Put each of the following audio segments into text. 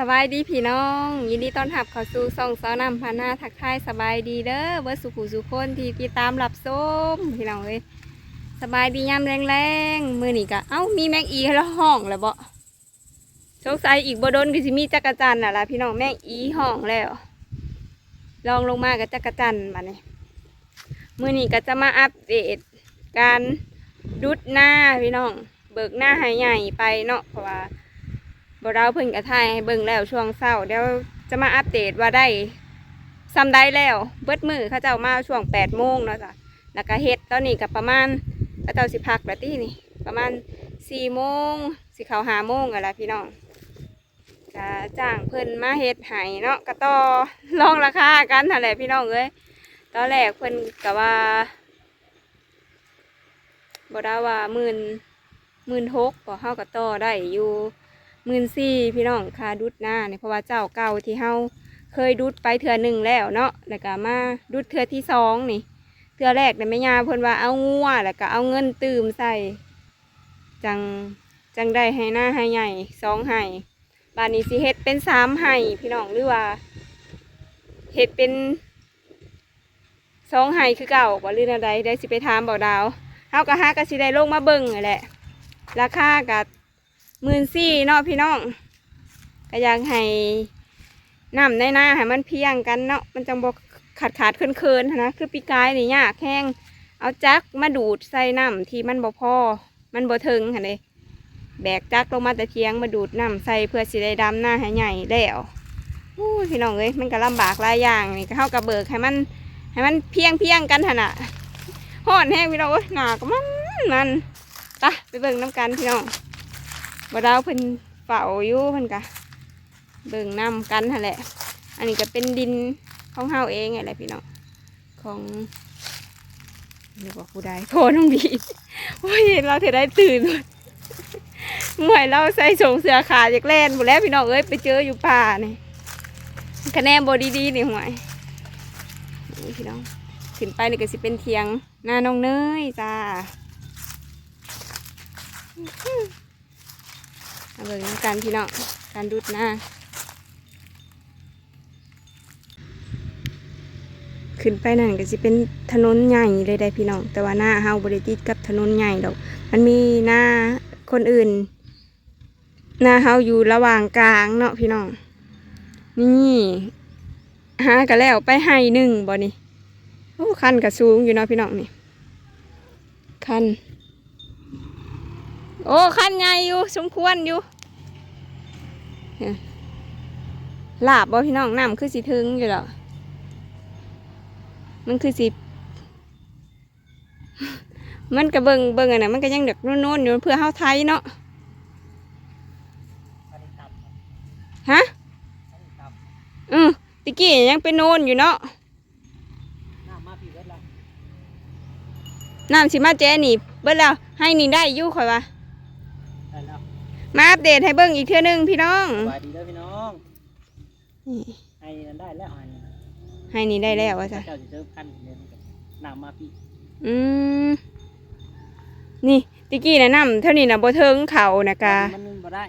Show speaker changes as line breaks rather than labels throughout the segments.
สบายดีพี่น้อง ยินดีต้อนรับเข้าสู่ซ่องซ้อนำพาหน้าทักทายสบายดีเด้อเบิร์สุขุสุคนที่ติดตามรับส้มพี่น้องเอ้ยสบายดียามแรงๆมือนี่กะเอ้ามีแมงอีให้ละห้องแล้วบ่สงสัยอีกบ่โดนก็สิมีจักรจันน่ะล่ะพี่น้องแมงอีห้องแล้ว ลองลงมากับจักรจันมาเนี่ยมือนี่ก็จะมาอัปเดตการดุดหน้าพี่น้อง เบิกหน้าให้ใหญ่ไปเนาะเพราะว่า บเราเพิ่งกระทายให้เบิ่งแล้วช่วงเศร้าเดี๋ยวจะมาอัปเดตว่าได้ซ้ำได้แล้ว เบิดมือเขาเจ้ามาช่วงแปดโมงเนาะจ้ะแล้วก็เฮ็ดตอนนี้กับประมาณเขาเจ้าสิพักแล้วที่นี่ ประมาณสี่โมงสิเขาหาโมงกันละพี่น้องก็จ้างเพิ่นมาเฮ็ดให้เนาะก็ต่อลองราคากันนั่นแหละพี่น้องเอ้ยตอนแรกเพิ่นก็ว่าบ่ได้ว่าหมื่นหมื่นหกพอเฮาก็ต่อได้อยู่ หมื่นสี่พี่น้องคาดุดหน้าเนี่ยเพราะว่าเจ้าเก่าที่เฮาเคยดุดไปเถื่อหนึ่งแล้วเนาะแล้วก็มาดุดเถื่อที่สองนี่เถื่อแรกเนี่ยแม่ยาเพิ่นว่าเอางัวแล้วก็เอาเงินตื่มใส่ จังจังได้ให้หน้าให้ใหญ่สองให้บานนี้สิเฮ็ดเป็นสามให้พี่น้องหรือว่าเฮ็ดเป็นสองให้คือเก่าบ่หรืออะไรได้สิไปถามเบาดาวเฮาก็หาก็สิได้ลงมาเบิ่งนั่แหละ ราคาก็ หมื่นสี่เนาะพี่น้องก็อยากให้น้ำในหน้าให้มันเพียงกันเนาะมันจังบอกขาดขาดเคินเคินๆนะคือปีกายนี่ยากแห้งเอาจักมาดูดใส่น้ำที่มันบ่พอมันบ่ถึงค่ะเลยแบกจักลงมาแต่เทียงมาดูดน้ำใส่เพื่อสิได้ดำหน้าให้ใหญ่แล้วอู้พี่น้องเอ้ยมันก็ลำบากหลายอย่างนี่ก็เข้ากับเบิกให้มันให้มันเพียงเพียงกันขนาดห่อนแห้งพี่น้องเอ้ยหนาก็มันมันไปะไปเบิ่งน้ำกันพี่น้อง บ่ดาวเพิ่นเฝ้าอยู่เพิ่นกะเบิ่งน้ำกันหั่นแหละ อันนี้ก็เป็นดินของเฮาเองไงแหละพี่น้องของเรียกว่าผู้ใดโทษน้องบีโอ้ยเราเธอได้ตื่นเมื่อยเราใส่ส่งเสื้อขาจากแล่นหมดแล้วพี่น้องเอ้ยไปเจออยู่ป่านี่คะแนนบดีๆนี่ห่วยนี่พี่น้องขึ้นไปนี่ก็สิเป็นเทียงหน้าน้องเนยจ้า เอาเบิ่งน้ำกันพี่น้องการดูดหน้าขึ้นไปนั่นก็สิเป็นถนนใหญ่เลยได้พี่น้อง แต่ว่าหน้าเฮาบริติดกับถนนใหญ่ดอก มันมีหน้าคนอื่น หน้าเฮาอยู่ระหว่างกลางเนาะพี่น้อง นี่หากันแล้วไปให้หนึ่งบ่นี่โอ้คันกับสูงอยู่เนาะพี่น้องนี่คัน โอ้ขั้นใหญ่อยู่สมควรอยู่ลาบบ่พี่น้องน้ำคือสิถึงอยู่แล้วมันคือสิมันก็เบิงเบิงอันน่ะมันก็ยังเด็กโน่นๆอยู่เพื่อเฮาไทยเนาะฮะอือตะกี้ยังเป็นโน่นอยู่เนาะ
น้ำมาพี่เบิดละ
น้ำสิมาแจ้นี่เบิ่แล้วให้นี่ได้ยู่ข่อยว่า มาอัปเดตให้เบิ่งอีกเทื่อนึงพี่น้อง
สบายดีเด้อพี่น้อง
นี่
ไอ้นั่นได้แล้วอันนี้
ให้นี่ได้แล้วว่าจ้ะ
เจ้าจะเจอพันเดือนกับน้ำมาพี่
อืมนี่ตะกี้นะน้ำเท่านี้นะบ่เทิงเขานะกะ
มันมันบ่ได้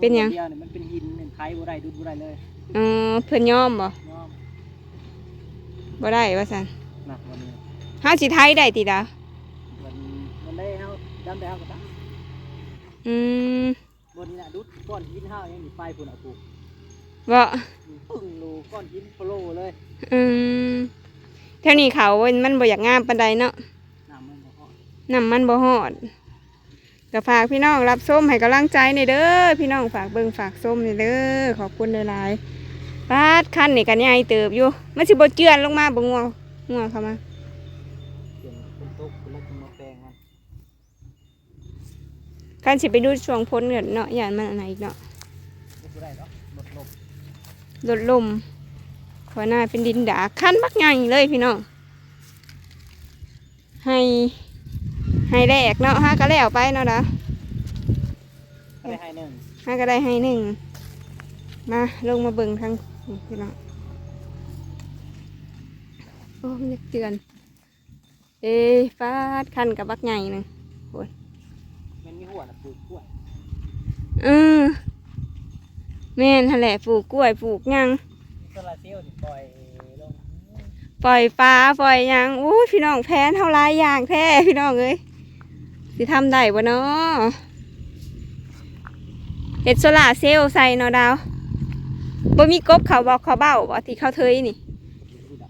เป็นหยัง
มัดีวนี่มันเป็นหินเป็นไทยบ่ได้ดูดบ่ได้เลย
เออเพิ่นยอมบ่
น้อม
บ่ได้ว่าซั่น
หนักวันนี้
เฮาสิไทยได้ติดา
วันวันได้เฮาดำได้เฮาก็ตั้ง
อืม
บนนี้น่ะดูดก้อนหินเฮายังอยู่ปลายพุ่นอะกู
บ่
ปึ้งโลก้อนหินโปโลเลย
อืมเท่านี้เขามันบ่อยากงามปานใดเนาะ
น้ำมันบ่ฮอด
น้ำมันบ่ฮอดก็ฝากพี่น้องรับส้มให้กำลังใจในอยเด้อพี่น้องฝากเบิ่งฝากส้มในอยเด้อขอบคุณหลายๆปาดคันนี่กันใหญ่เติบอยู่มันสิบ่เจือนลงมาบ่งัวงัวเข้ามา
เปลี่ยนเป็นตกเป็นแล้วก็มาแปลงมัน
การสิไปดูช่วงพ้นเงินเนาะอย่างมันอันไหนอีกเนาะ
ดูบ่ได้หรอกหมดลม
ลดลมขอหน้าเป็นดินดาขั้นบักใหญ่เลยพี่น้องให้ให้แรกเนาะห้าก็แล้วไปเนาะนะ
ก็ได้ให้หนึ่ง
ห้าก็ได้ให้หนึ่งมาลงมาเบิ่งทางนี่พี่น้องโอ้มันอยากเตือน เอ้ยฟาดคันกับบักใหญ่หนึง
มันมี หัวน่ะปลูกกล้วย
เออแม่นหั่นแหละปลูกกล้วยปลูกหยัง
โซลาร์เซลล์ที่ปล่อยลง
ปล่อยปลาปล่อยหยังอู้ยพี่น้องแพนเท่าหลายอย่างแท้พี่น้องเอ้ยสิทำได้บ่เนาะเฮ็ดโซล่าร์เซลล์ใส่เนาะดาวบ่มีกบเขาบอกเขาเบ้าบ่ที่เขาเทยนี่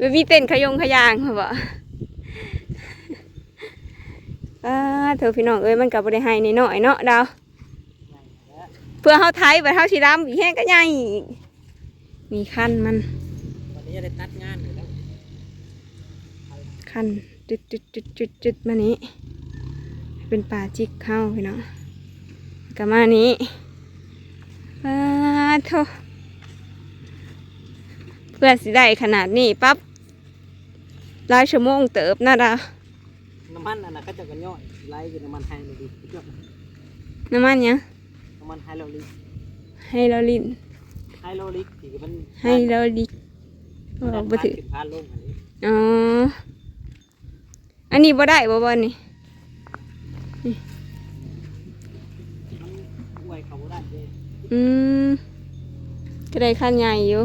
บ่มีเต้นขยงขยางเขาบ่ อ่าเธอพี่น้องเอ้ยมันก็บ่ได้ให้น้อยเนาะดาวเพื่อเฮาไทยไปเฮาสิดำอีกแห้งก็ใหญ่อีกมีขั้นมัน
วันนี้จะได้ตัดงานอยู่แล้ว
ขั้นจุดจุดจุดจุดจุดมานี้ เป็นป่าจิกเข้าพี่น้องกับมานี้ป้าโทเพื่อสิได้ขนาดนี้ปั๊บหลายชั่วโมงเติบนะดา
น้ำมันอันนั้นก็จะกันย่อยไล่เป็นน้ำมันไฮโดรลิกเยอะ
น้ำมันเนี้ย
น้ำมันไฮโดรลิก
ให้เราลิน
ไฮโดรลิกที่มัน
ให้เราลิก
มัน
บ
ดั
อก
น
บ่
พา
ถือ
ขึ้นพานลงอันนี้
อ๋ออันนี้บ่ได้บ่บ่นี่
มันอวยเขาบ่ได้เลย
อืมก็ได้ขั้นใหญ่อยู่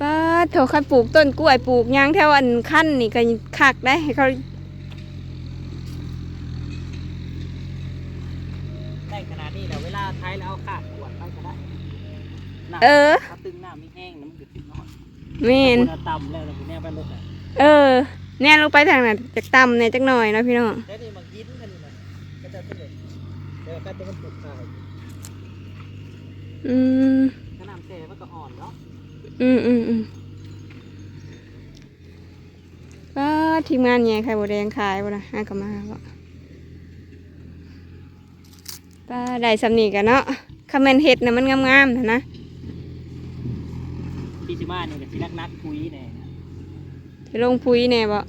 ป้าดโถคันปลูกต้นกล้วยปลูกหยางแถวอันขั้นนี่ก็คักได้ให้เขา
ได้ขนาดนี้แต่เวลาไทยแล้วเอาขาดขวดไปก็ได้น้ำ
เออ
ถ้าตึงน้ำไม่แห้งน้ำมันก็ติดนอน
แม่น
คุณต่ำแล้วเราคุณแน่ไปลงอะ
เออ แน่ลงไปทางนั้นจากต่ำเนี่ยจักหน่อยเนาะพี่น้อง
แล้วนี่มันยิ้นกันนี่นะก็จะเป็นเดี๋ยวก็จะมันปลูกขาย
อืม
ถ้าน้ำแช่มันก็อ่อนเนาะ
อืมอืมอืมป้าดทีมงานใหญ่ไข่บัวแดงขายบ่นะห้ากลับมาบ่ป้าได้สำนีกันเนาะคาเมนเห็ดนะมันงามๆนะนะ
พี่สิมาเนี่ยก็สิรักนักคุยแน่
จะลงพุยแน่บ่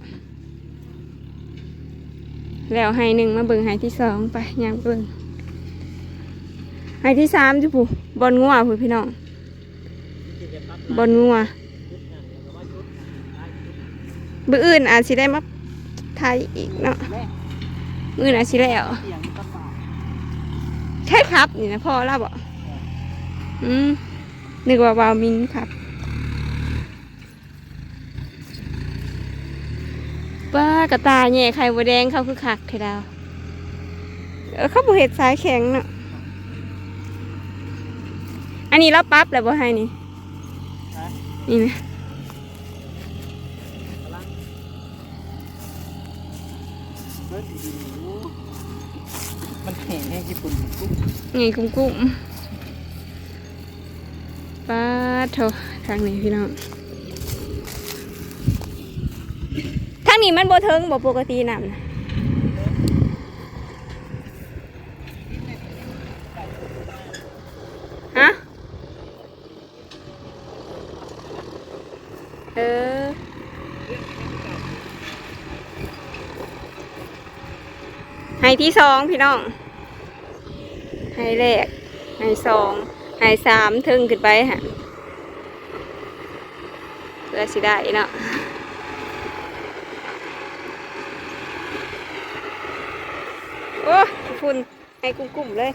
แล้วให้หนึ่งมาเบิ่งให้ที่สองไปย่างไปเบิ่งให้ที่สามจุผู้บอลงัวผู้พี่น้อง
ที่จะปั๊ บ
อลงัว
ชุดนั่นแล้วก็ว่าชุดนั่นได้ชุด
บื้ออื่นอาจสิได้มาไทยอีกเนาะ
ม่
มื้ออ่าจสิแล้ว
เสียงก็ป่า
ใช่ครับนี่นะพ่อเล่าบ่อืมนึกว่าบาวมินครับป้ากระตายแง่ไข่บัวแดงเขาคือคักเทดาวเขาบ่เห็ดสายแข็งเนาะอันนี้เราปั๊บแล้วบ่ให้นี่ นี่นะ
กำลังเฮ้ยดีอยู่มันแห้งแห้งญี่ปุ่นปุ๊บ
ไงกุ้งกุ้งป้าโถทางนี้พี่น้องทางนี้มันบ่เทิงบ่ปกติน้ำนะฮะ เออ ให้ที่สองพี่น้อง ให้แรก ให้สอง ให้สามถึงขึ้นไปฮะเพื่อสิได้เนาะโอ้ฝุ่นให้กุ้มๆเลย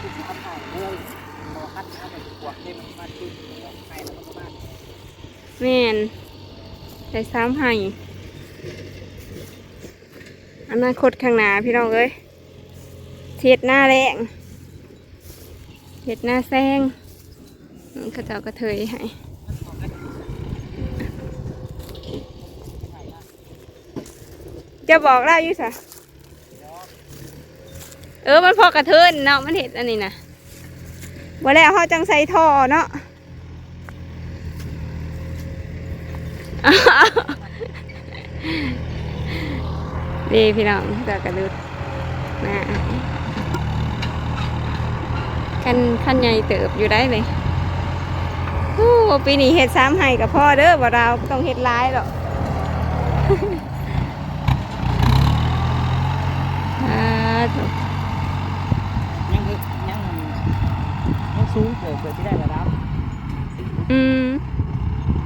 แล้วก็ไปชุดน้ำถ่ายเลยพอคัดน้ำไปขวดเต็มมาชุดไข่แล้วก็มา
แม่นใส่ซ้ำให้อนาคตข้างหน้าพี่น้องเอ้ยเทียดหน้าแรงเทียดหน้าแซงมันเขาเจ้ากระเทยให้จะบอกเล่าอยู่สะ เออมันพอกระเทินเนาะมันเห็ดอันนี้นะว่าแล้วเขาจังใส่ท่อเนาะดีพี่น้องเดือกระดุดนะคันคันใหญ่เติบอยู่ได้เลยโอ้ปีนี้เห็ดสามไห้กับพ่อเด้อบ่เราบ่ต้องเห็ดหลายหรอก อ่าถูก
ยังคือยัง ยังสูงเกิดเกิดที่ได้ระดับ
อืม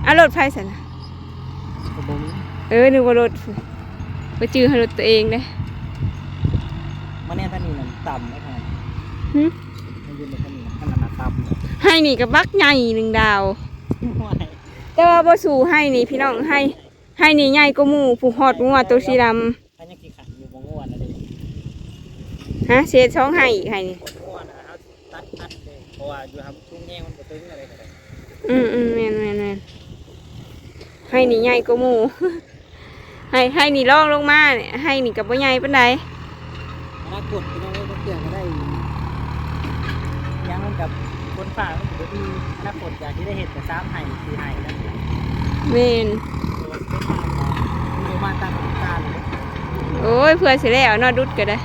เอารถไฟสันนะ
รก็บ่มี
เออนึกว่ารถไปจื้อให้รถตัวเองเด้
มาแน่ท่านนี่นั่นต่ำนะครับ
หึ
มันยืนในท่านนี่ท่านน่ะต่ำเลย
ให้นี่กับบักใหญ่หนึ่งดาว
ห่วย
แต่ว่าบ่สู่ให้นี่พี่น้องให้ ให้นี่ใหญ่กว่าหมู่ผู้ฮอดงัวตัวสีดำ
ท่านยังขี้ขันอยู่บ่ง่วนนะเด้
ฮะเศษช่องให้อีกให้นี่
ราะว่าอยู่ทำทุ่งแง่มันบ่ตึงอะไรก็ได้
อืมอืมแม่นแม่นแม่นให้นี่ใหญ่กว่าหมู่ให้ให้นี่ลองลงมาเนี่ยให้นี่กับบ่ใหญ่ปานใด
อนาคตพี่น้องเอ้ยบ่เกี่ยวก็ได้ยังมันกับคนฝ่ามันก็ดีอนาคตอยากที่ได้เห็นแต่ซ้ำไห้สี่ไห้แล้วเนี่ย
แม่น
โดนเป็นฝ่าของโรมาตามการเลย
โอ้ยเพื่อสิแล้วเนาะดุดก็ได้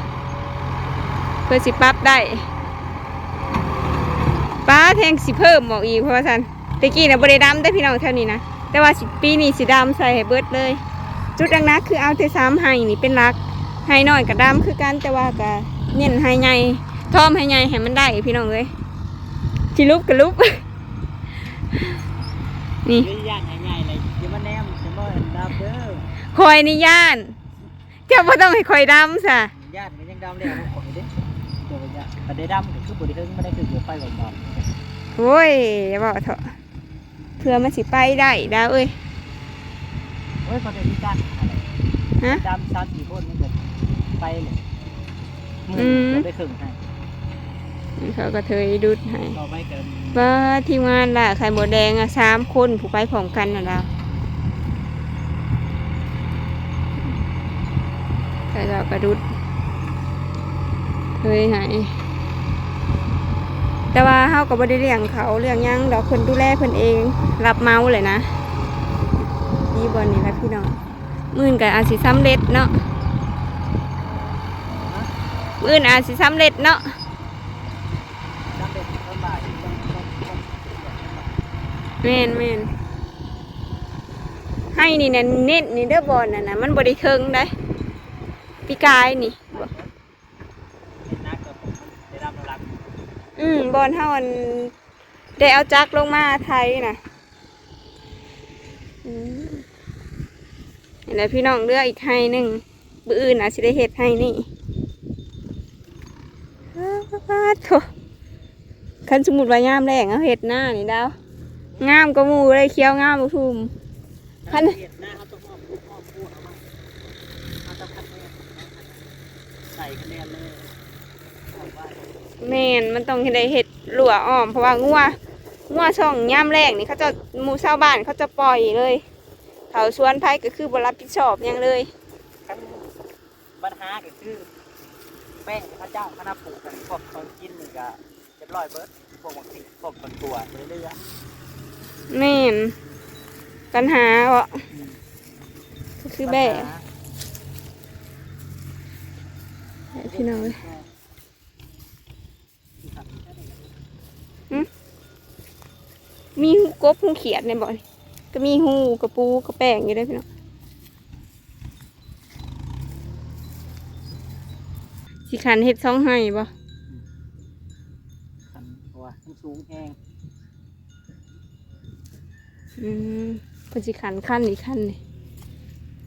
เพื่อสิปรับได้ป้า แทงสิเพิ่มบอกอีกเพราะว่าท่านตะกี้น่ะบ่ได้ดำได้พี่น้องเท่านี้นะแต่ว่าสิปีนี้สิดำใส่ให้เบิดเลย จุดดังนักคือเอาแต่สามไห้นี่เป็นหลักไห้น้อยกับดำคือกันแต่ว่าก็เน้นไห้ใหญ่ทอมไห้ใหญ่ให้มันได้พี่น้องเลยจิลุบกับลุบนี่
เยอะแยะง่ายๆเลยอย่ามาแนมจะมาดำเด้อ
คอยนี่ย่านเจ้าบ่ต้องให้คอยดำซะ
ญาติมันยังดำเลยเอาของเด้เดี๋ยวจะแต่ได้ดำก็คือบริเทิงไม่ได้คือเกี่ยวไฟหลอด
โอ้ยอย่าบอกเถอะเพื่อมันสิไปได้ดาวเอ้ย
เฮ้ยพอได้มีการอะไร
ฮะ
ดำสามสี่คนมันจะไปเลยมื
อืม
จะได้ครึ่งให้
เขาก็เทยดุดให้
ต่อไปเกิน
ว่าทีมงานล่ะไข่หมดแดงอะสามคนผู้ไปพร้อมกันน่ะดาวใครเรากระดุดเฮ้ยไหน แต่ว่าเฮาก็บ่ได้เลี้ยงเขาเลี้ยงยังดอกเพิ่นดูแลเพิ่นเอง รับเมาเลยนะดีบ่นี่ละพี่น้องมื่นก็อาจสิสำเร็จเนาะมื่นอาจสิสำเร็จเนาะ
เป็นต้นบ่ายต้องต้องต้อง
แม่นแม่นให้นี่นะเน้นนี่เด้อบอลน่ะนะมันบริเทิงได้ปีกายนี่บ่
เห็นนักกับผมได้ดำแล้วรัก
อืมบอลเฮาอันได้เอาจักลงมาไทยนะอืมเห็นแล้วพี่น้องเลือกอีกให้หนึ่งบืออื่นอาจสิได้เฮ็ดให้นี่โถคันสมมุติว่ามแรงเอาเฮ็ดหน้านี่ดาวงามก็มูเลยเคี้ยวงามบ่ทุ่ม
ขันใส่คะแนนเลย
แม่นมันต้องเฮ็ดได้เฮ็ดหลัวอ้อมเพราะว่างัวงัวช่องย่ามแรกนี่เขาจะหมู่ชาวบ้านเขาจะปล่อยเลย เขาสวนไผก็คือบ่รับผิดชอบหยังเลย
ขั้นปัญหาก็คือแป้งข้าวเจ้าคณะปลูกกันพวกตอนกินนี่ก็เรียบร้อยเบิร์ดพวกบางทีพวกต้นตัวเรื่อย
แม่นปัญหาอะ
ๆ
ก็คือแบ่พี่น้องเอ้ย มีหูกบหูเขียดในบ่อนก็มีหูกระปูกระแป้งอยู่ด้วยพี่น้องสิขันเฮ็ดช่องให้บ่
ขันเพราะว่ามันสูงแห้ง
อืมเพิ่นสิขันขั้นอีกขั้นนี่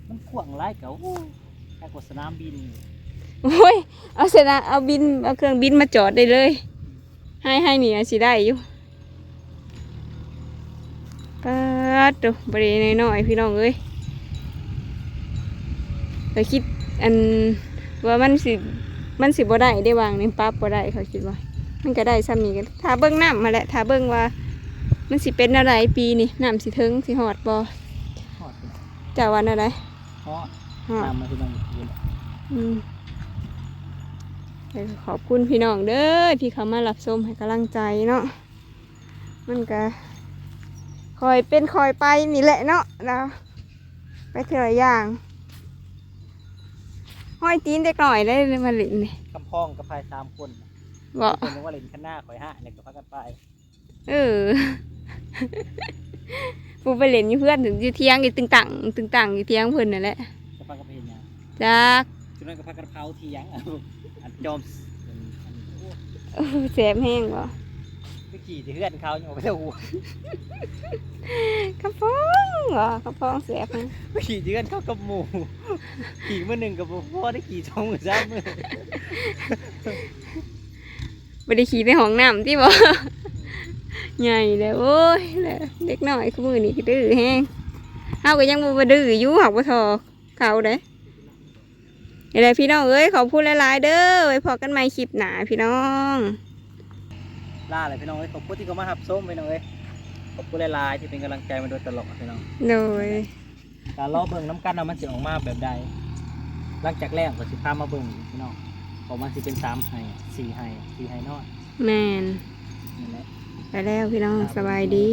มันขวางไล่เก๋าแค่กดสนามบิน
โอ้ยเอาเสนะเอาบินเอาเครื่องบินมาจอดได้เลย ให้ให้นี่อาจสิได้อยู่ ปัดดูบริเวณน้อยๆพี่น้องเอ้ยเขาคิดอันว่ามันสิมันสิบ่ได้ได้วางในปั๊บบ่ได้เขาคิดว่า มันก็ได้ซ้ำนี้กันถ้าเบิ้งน้ำมาแหละถ้าเบิ้งว่า มันสิเป็นอะไรปีนี่น้ำสิถึงสิหอดบ่
หอด
เจ้าวันอะไร
หอด
หอด
ตามมาที่นั่งยืน
อืมขอบคุณพี่น้องเด้อที่เขามารับชมให้กำลังใจเนาะมันก็ คอยเป็นคอยไปนี่แหละเนาะเราไปเถอะอย่างห้อยตีนเด็กหน่อยได้เลยมาหลินนี่
คำพ้องกับพายสามคน
บอก
คนนึกว่าเล่นข้างหน้าข่อยห้าเนี่ยก็พักกันไป
เออปูไปเล่นอยู่เพื่อนถึงอยู่เที่ยงอยู่ตึงตังตึงตังอยู่เที่ยงเพื่อนนั่นแหละ
จะพักกันไปเห็นยัง
จัก
จุดนั้นก็พักกันเผาเทียงอะอันจอมอันโอ้
เออแสบแห้งบ่
ไป ขขี่ที่เพื่อนเขาอย่างไปเที่ยวหัว
กระฟองเหรอกระฟองเสียบนะ
ขี่ที่เพื่อนเขากับหมูขี่มือหนึ่งกับพ่อได้ขี่สองมือสามมือ
ไม่ได้ขี่ในห้องน้ำที่บ่ใหญ่เลยโอ้ยแหละเด็กน้อยคือมือนี่ก็ดื้อแฮงเฮาก็ยังบ่ดื้ออยู่หักบ่ทอเขาเด้อะไรพี่น้องเอ้ยขอบคุณหลายๆเด้อไว้พอกันใหม่คลิปหน้าพี่น้อง
ล่าเลยพี่น้องเอ้ยขอบคุณที่เขามาหับส้มพี่น้องเอ้ยขอบคุณหลายๆที่เป็นกำลังใจมาโดยตลอดพี่น้อง
โดย
การล้อเบิ่งน้ำกันเอามันจะออกมาแบบใดหลังจากแรกก็สิพามาเบิ่งอีกพี่น้องออกมาสิเป็นสามไฮสี่ไฮสี่ไฮนอด
แมน
นี่แหละ
ไปแล้วพี่น้อง
ครับ
สบายดี